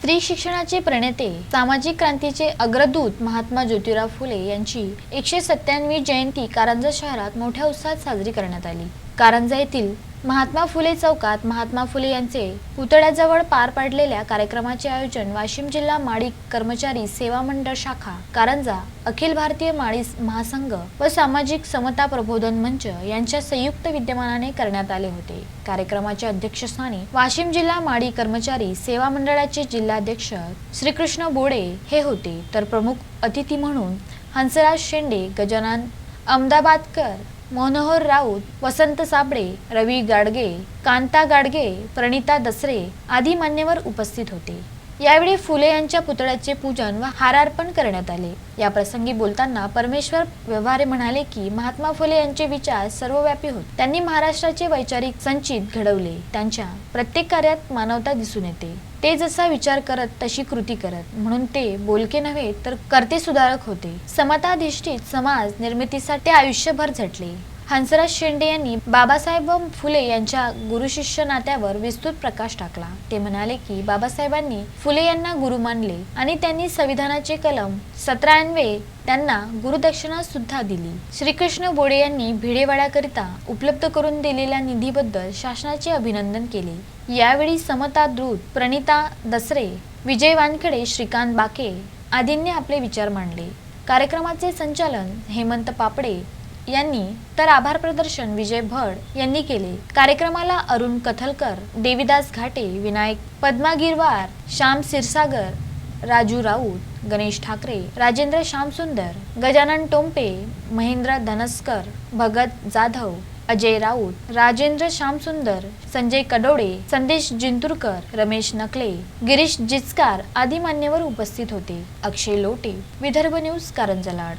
स्त्री शिक्षणाचे प्रणेते सामाजिक क्रांतीचे अग्रदूत महात्मा ज्योतिराव फुले यांची एकशे सत्त्याण्णवी जयंती कारंजा शहरात मोठ्या उत्साहात साजरी करण्यात आली. कारंजा येथील महात्मा फुले चौकात महात्मा फुले यांचे पुतळ्याजवळ पार पडलेल्या कार्यक्रमाचे आयोजन वाशिम जिल्हा माडी कर्मचारी सेवा मंडळ शाखा कारंजा अखिल भारतीय माळी महासंघ व सामाजिक समता प्रबोधन मंच यांच्या संयुक्त विद्यमानाने करण्यात आले होते. कार्यक्रमाच्या अध्यक्षस्थानी वाशिम जिल्हा माळी कर्मचारी सेवा मंडळाचे जिल्हाध्यक्ष श्रीकृष्ण बोडे हे होते. तर प्रमुख अतिथी म्हणून हंसराज शेंडे गजानन अहमदाबादकर मनोहर राऊत वसंत साबळे रवी गाडगे कांता गाडगे प्रणिता दसरे आदी मान्यवर उपस्थित होते. यावेळी फुले यांच्या पुतळ्याचे पूजन व हारार्पण करण्यात आले. या प्रसंगी बोलताना परमेश्वर व्यवहारे म्हणाले की महात्मा फुले यांचे विचार सर्वव्यापी होते. त्यांनी महाराष्ट्राचे वैचारिक संचित घडवले. त्यांच्या प्रत्येक कार्यात मानवता दिसून येते. ते जसा विचार करत तशी कृती करत. म्हणून ते बोलके नव्हे तर करते सुधारक होते. समताधिष्ठित समाज निर्मितीसाठी आयुष्यभर झटले. हंसराज शेंडे यांनी बाबासाहेब फुले यांच्या गुरुशिष्य नात्यावर विस्तृत प्रकाश टाकला. ते म्हणाले की बाबासाहेबांनी फुले यांना गुरु मानले आणि त्यांनी संविधानाचे कलम सतरान्वे त्यांना गुरुदक्षिणा सुद्धा दिली. श्रीकृष्ण बोडे यांनी भिडेवाड्याकरिता उपलब्ध करून दिलेल्या निधीबद्दल शासनाचे अभिनंदन केले. यावेळी समता दूत प्रणिता दसरे विजय वानखेडे श्रीकांत बाके आदींनी आपले विचार मांडले. कार्यक्रमाचे संचालन हेमंत पापडे यांनी तर आभार प्रदर्शन विजय भड यांनी केले. कार्यक्रमाला अरुण कथलकर देविदास घाटे विनायक पद्मा गिरवार श्याम सिरसागर राजू राऊत गणेश ठाकरे राजेंद्र श्यामसुंदर गजानन टोंपे महेंद्र धनस्कर भगत जाधव अजय राऊत राजेंद्र श्यामसुंदर संजय कडोडे संदेश जिंतुरकर रमेश नकले गिरीश जिचकार आदी मान्यवर उपस्थित होते. अक्षय लोटे विदर्भ न्यूज कारंजलाड.